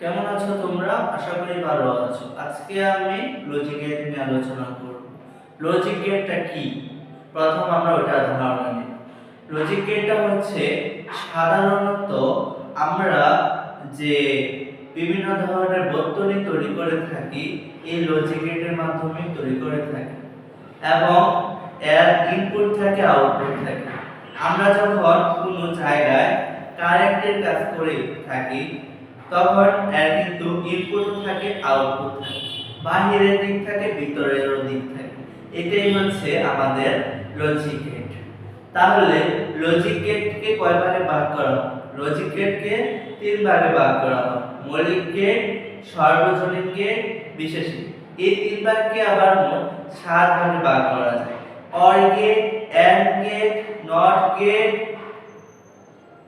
কেমন আছো তোমরা? আশা করি ভালো আছো। আজকে আমি লজিক গেট নিয়ে আলোচনা করব। লজিক গেটটা কি? প্রথম আমরা ওটা ধারণা নিই লজিক গেটটা হচ্ছে, সাধারণত আমরা যে বিভিন্ন ধরনের বর্তনী তৈরি করে থাকি, এই লজিক গেটের মাধ্যমে তৈরি করে থাকি। এবং এর ইনপুট থাকে আউটপুট থাকে। আমরা যখন কোনো জায়গায় কারেন্টের কাজ করে থাকি তখন এর কিন্তু ইনপুট থাকে, আউটপুট থাকে। বাহিরের দিক থাকে, ভিতরের দিক থাকে। এটাই হচ্ছে আমাদের লজিক গেট তাহলে লজিক গেটকে কয় ভাগে ভাগ করা লজিক গেটকে তিন ভাগে ভাগ করা মৌলিক গেট সর্বজনীন গেট বিশেষ এই তিন ভাগকে আবার সাত ভাগে ভাগ করা যায়। Or gate and gate not gate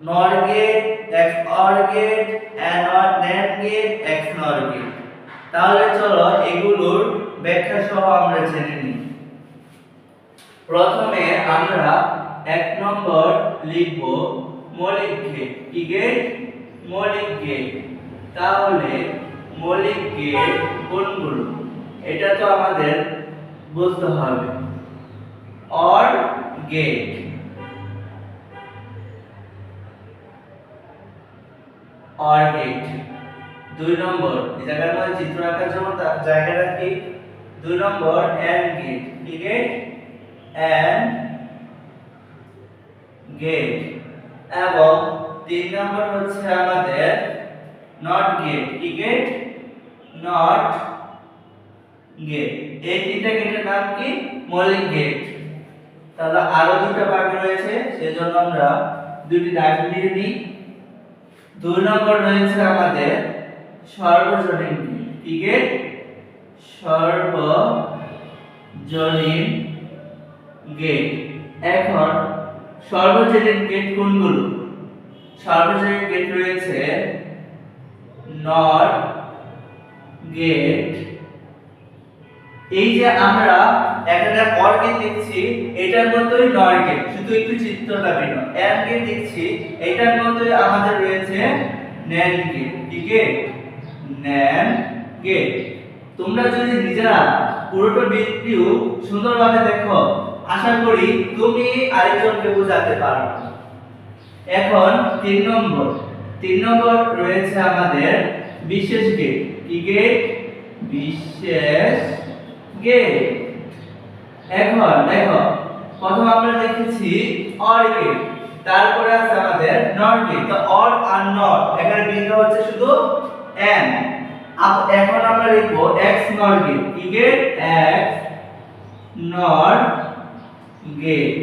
nor gate XOR gate and or nand gate XNOR gate তাহলে চলো এগুলোর ব্যাখ্যা সহ আমরা জেনে নিই। প্রথমে আমরা এক নম্বর লিখব মৌলিক গেট কি গেট মৌলিক গেট তাহলে মৌলিক গেট কোনগুলো? এটা তো আমাদের বুঝতে হবে। অর গেট অর গেট দুই নম্বর, এই জায়গার মধ্যে চিত্র রাখার জন্য তা- জায়গা দুই নম্বর এন্ড গেট। কি গেট? And gate. এবং তিন নম্বর হচ্ছে আমাদের নট গেট। কি গেট? Not gate. এই তিনটা গেটের নাম কি? মৌলিক গেট। তাহলে আরও দুটো ভাগ রয়েছে, সেজন্য আমরা দুটি দাগ দিয়ে দিই। দুই নম্বর রয়েছে আমাদের সর্বজনীন গেট সর্বজনীন গেট এখন সর্বজনীন গেট কোনগুলো? সর্বজনীন গেট রয়েছে নর গেট এই যে আমরা একটা অর গেট দেখছি, এটার মতোই নর গেট শুধু একটু চিত্রটা ভিন্ন। গেট দেখছি, এটার মতোই আমাদের রয়েছে ন্যান্ড গেট কি গেট ন্যান্ড গেট তোমরা যদি নিজেরা পুরোটা ভিডিও সুন্দরভাবে দেখো, আশা করি তুমি আরেকজনকে বোঝাতে পারবে এখন তিন নম্বর। তিন নম্বর রয়েছে আমাদের বিশেষ গেট কি গেট বিশেষ গেট এখন দেখো। প্রথম আমরা দেখেছি অর গেট তারপরে আছে আমাদের নট গেট তো অর আর নট, এখানে বিন্দু হচ্ছে শুধু এন এখন আমরা লিখব এক্স নট গেট কি গেট এক্স নট গেট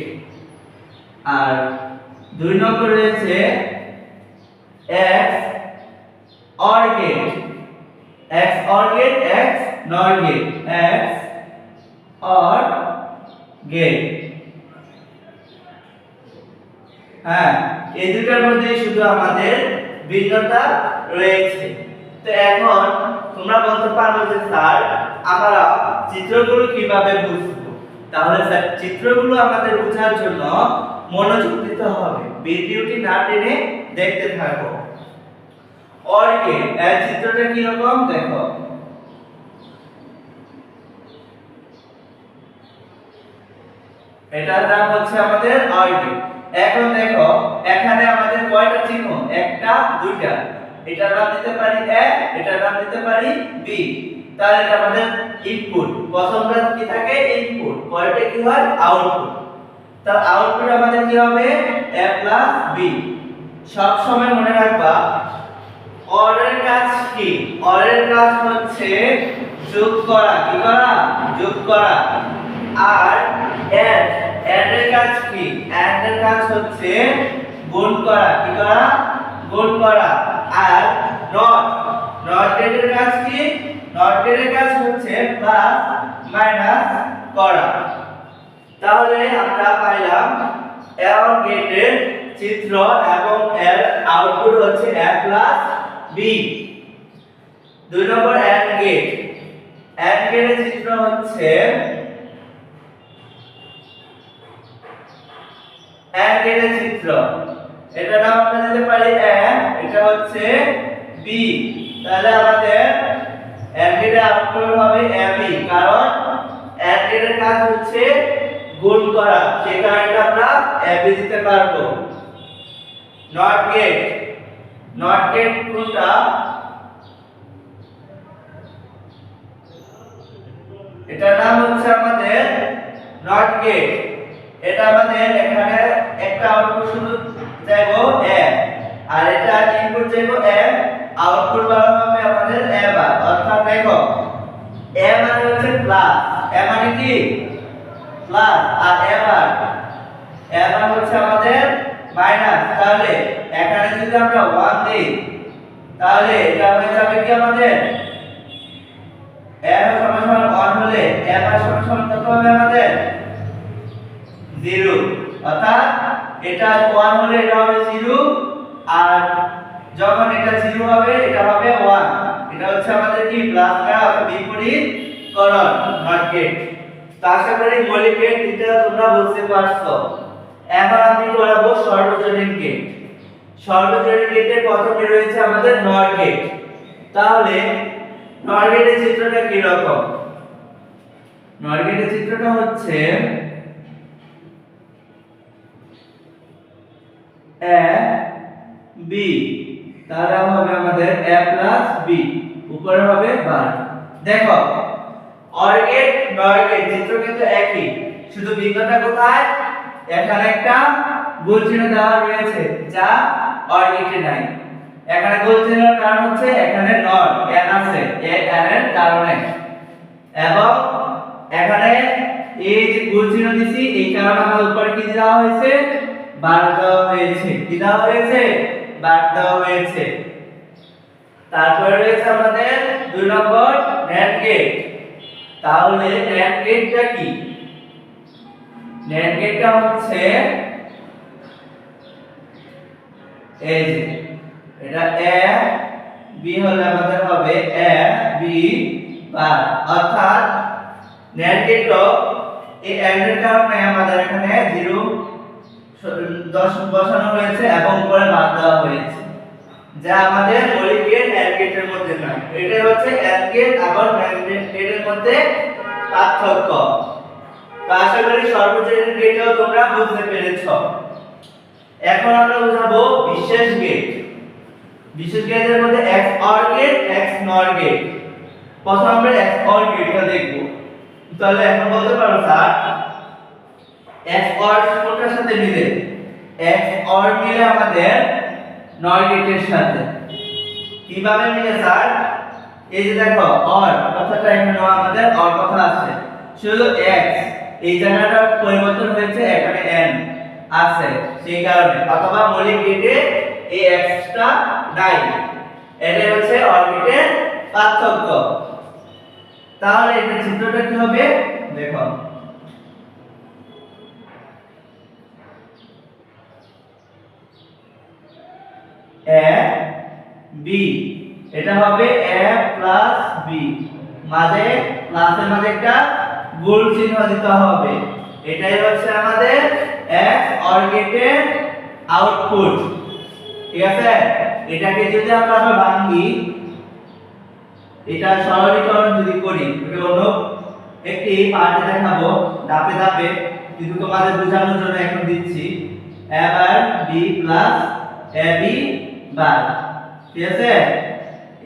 আর দুই নম্বর রয়েছে XOR gate XOR gate XNOR gate XOR gate. হ্যাঁ এই দুটার মধ্যে শুধু আমাদের ভিন্নতা রয়েছে। তো এখন তোমরা বলতে পারো যে, স্যার, আমরা চিত্রগুলো কীভাবে বুঝব? তাহলে, স্যার, চিত্রগুলো আমাদের বোঝার জন্য মনোযোগ দিতে হবে। ভিডিওটি না টেনে দেখতে থাকো। অর্গে এর চিত্রটা কি রকম দেখো। এটার নাম হচ্ছে আমাদের আইডি এখন দেখো, এখানে আমাদের কয়টা চিহ্ন? একটা, দুইটা। এটার নাম দিতে পারি এ, এটার নাম দিতে পারি বি। তাহলে এটা আমাদের ইনপুট প্রথমটা কি থাকে? ইনপুট পরেরটা কি হয়? আউটপুট তার আউটপুট আমাদের কি হবে? a প্লাস বি সব সময় মনে রাখবা অরের কাজ কি? অরের কাজ হচ্ছে যোগ করা। কি করা? যোগ করা। আর এড এড এর কাজ কি? এড এর কাজ হচ্ছে গুণ করা। কি করা? গুণ করা। Are not. নট এর কাজ কি? নট এর কাজ হচ্ছে প্লাস মাইনাস করা। তাহলে আমরা পাইলাম এর গেটের চিত্র এবং এর আউটপুট হচ্ছে a প্লাস বি দুই নম্বর এন্ড গেট এন্ড গেটের চিত্র হচ্ছে এন্ড গেটের চিত্র। এটা নাম আমরা দিতে পারি এ এটা হচ্ছে বি তাহলে আমাদের অ্যান্ড গেটের আউটপুট হবে এবি কারণ অ্যান্ড গেটের কাজ হচ্ছে গুণ করা। সেই কারণে আমরা এবি দিতে পারব। নট গেট নট গেট কোনটা? এটার নাম হচ্ছে আমাদের নট গেট এটা আমাদের এখানে একটা আউটপুট শুধু যাইবো এ আর এটা ইনপুট যাইবো এ আউটপুট বার হবে আমাদের এ বার। অর্থাৎ দেখো, এ মানে হচ্ছে প্লাস এ মানে কি? প্লাস আর এ বার এ বার হচ্ছে আমাদের মাইনাস তাহলে এখানে যদি আমরা 1 দিই, তাহলে এটা হয়ে যাবে কি আমাদের? এর সমান সমান 1 হলে এর সমান সমান কত হবে আমাদের? 0 অর্থাৎ এটা 1 হলে এটা হবে 0 আর যখন এটা 0 হবে, এটা হবে 1 এটা হচ্ছে আমাদের কি? প্লাস করা অথবা বিপরীতকরণ নট গেট তো গেট তোমরা বুঝতে পারছ। এখন আমি করাবো সর্বজনীন গেট সর্বজনীন গেটের প্রথমে রয়েছে আমাদের নট গেট তাহলে নট গেটের চিত্রটা কি রকম নট গেটের চিত্রটা হচ্ছে এ বি তাহলে হবে আমাদের a প্লাস বি উপরে হবে বার। দেখো অর গেট নর গেট চিত্র কিন্তু একই, শুধু বিন্দুটা কোথায়? এখানে একটা গোল চিহ্ন দেওয়া রয়েছে, যা অর গেটে নাই। এখানে গোল চিহ্নের কারণ হচ্ছে এখানে নট এন আছে এই n এর কারণে এবং এখানে এই যে গোল চিহ্ন দিছি, এই কারণে আমার উপরে কি দেওয়া হয়েছে? বার দেওয়া হয়েছে। কি দেওয়া হয়েছে? বার দেওয়া হয়েছে। তারপরে রয়েছে আমাদের দুই নম্বর নেট গেট তাহলে নেট গেটটা কি? নেট গেটটা হচ্ছে এই যে, এটা এ বি হলে আমাদের হবে এ বি বার। অর্থাৎ নেট গেটও এই এর কারণে আমাদের এখানে জিরো দশ বসানো হয়েছে এবং উপরে বাদ দেওয়া হয়েছে। যা আমাদের মৌলিক গেট এন্ড গেটের মধ্যে নয়। এটা হচ্ছে এন্ড গেট NAND গেটের মধ্যে পার্থক্য। তো আশা করি সর্বজনীন গেটও তোমরা বুঝতে পেরেছ। এখন আমরা বুঝাবো বিশেষ গেট। বিশেষ গেটের মধ্যে এক্স অর গেট এক্স নর গেট। প্রথম আমরা এক্স অর গেটটা দেখব। তাহলে এখন বলতে পারো স্যার এক্স অর কোনটার সাথে মিলে? এক্স অর মিলে আমাদের নর গেটের সাথে। কীভাবে মিলে স্যার? এই যে দেখো অর কথাটা এখানে আমাদের অর কথা আছে। শুধু এক্স এই জায়গাটা পরিবর্তন হয়েছে, এখানে এন আছে, সেই কারণে। অথবা মৌলিক গেটে এই এক্সটা নাই। এটাই হচ্ছে অরবিটের পার্থক্য। তাহলে এটা চিত্রটা কি হবে? দেখো। এ বি এটা হবে এ প্লাস বি মাঝে প্লাসের মাঝে একটা গোল চিহ্ন দিতে হবে। এটাই হচ্ছে আমাদের এক্স অর গেটের আউটপুট ঠিক আছে? এটাকে যদি আমরা ভাঙি এটা সরলীকরণ যদি করি এটা অন্য একটি পার্টে দেখাবো, ধাপে ধাপে। কিন্তু তোমাদের বোঝানোর জন্য এখন দিচ্ছি। এবার B plus A B bar ঠিক আছে?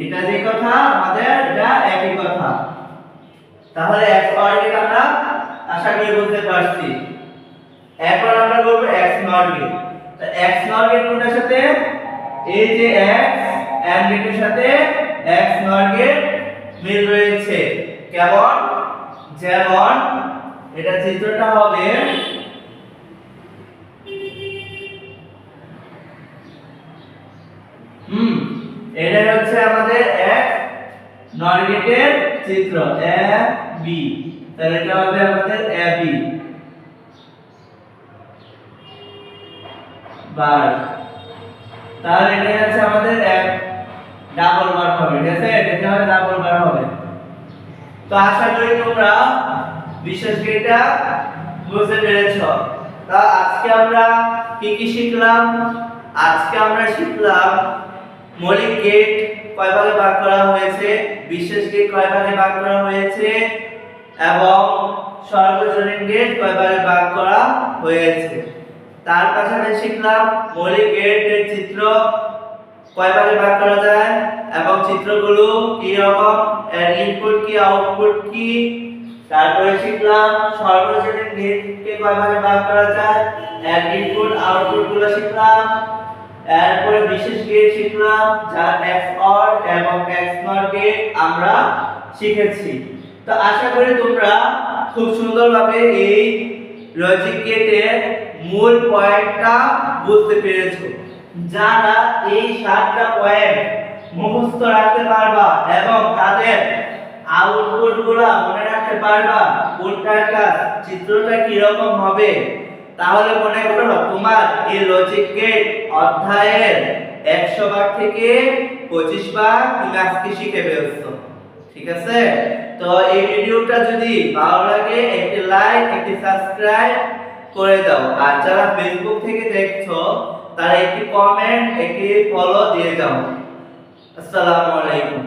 এটা যে কথা, আমাদের এটা একই কথা। তাহলে এক অর্ডার আমরা আশা করি বুঝতে পারছি। এখন আমরা করব x নট গেট তো x নট কোনটার সাথে? এই যে x এন্ড গেটের সাথে x নট মিল রয়েছে। কেমন? যেমন, এটা চিত্রটা হবে এটা হচ্ছে আমাদের x নট গেটের চিত্র a b তাহলে এটা হবে আমাদের a b বার। তাহলে এটা হচ্ছে আমাদের এক ডাবল বার হবে, ঠিক আছে? এটা হবে ডাবল বার হবে। তো আশা করি তোমরা বিশেষ গেটটা বুঝতে পেরেছ। তা আজকে আমরা কি কি শিখলাম? আজকে আমরা শিখলাম মৌলিক গেট কয় ভাগে ভাগ করা হয়েছে? বিশেষ গেট কয় ভাগে ভাগ করা হয়েছে? এবং সর্বজনীন গেট কয় ভাগে ভাগ করা হয়েছে? তার পাশাপাশি শিখলাম মৌলিক গেটের চিত্র কয় ভাগে ভাগ করা যায়? এবং চিত্রগুলো কি রকম? এর ইনপুট কি আউটপুট কি? তারপরে শিখলাম সর্বজনীন গেটকে কয় ভাগে ভাগ করা যায়? এর ইনপুট আউটপুটগুলো শিখলাম। এরপরে বিশেষ গেট শিখলাম, যা এক্স অর এবং এক্স নট গেট আমরা শিখেছি। তো আশা করি তোমরা খুব সুন্দরভাবে এই লজিক গেটের মূল পয়েন্টটা বুঝতে পেরেছ। যারা এই সাতটা পয়েন্ট মুখস্থ রাখতে পারবা এবং তাদের আউটপুটগুলা মনে রাখতে পারবা, কোনটার কাজ চিত্রটা কি রকম হবে তাহলে মনে করো তোমার এই লজিক গেট অধ্যায়ের একশো ভাগ থেকে পঁচিশ ভাগ তুমি আজকে শিখে ফেলছো, ঠিক আছে? তো এই ভিডিওটা যদি ভালো লাগে, একটি লাইক একটি সাবস্ক্রাইব করে দাও। আর যারা ফেসবুক থেকে দেখছ, তারা একটি কমেন্ট একটি ফলো দিয়ে দাও। আসসালামু আলাইকুম।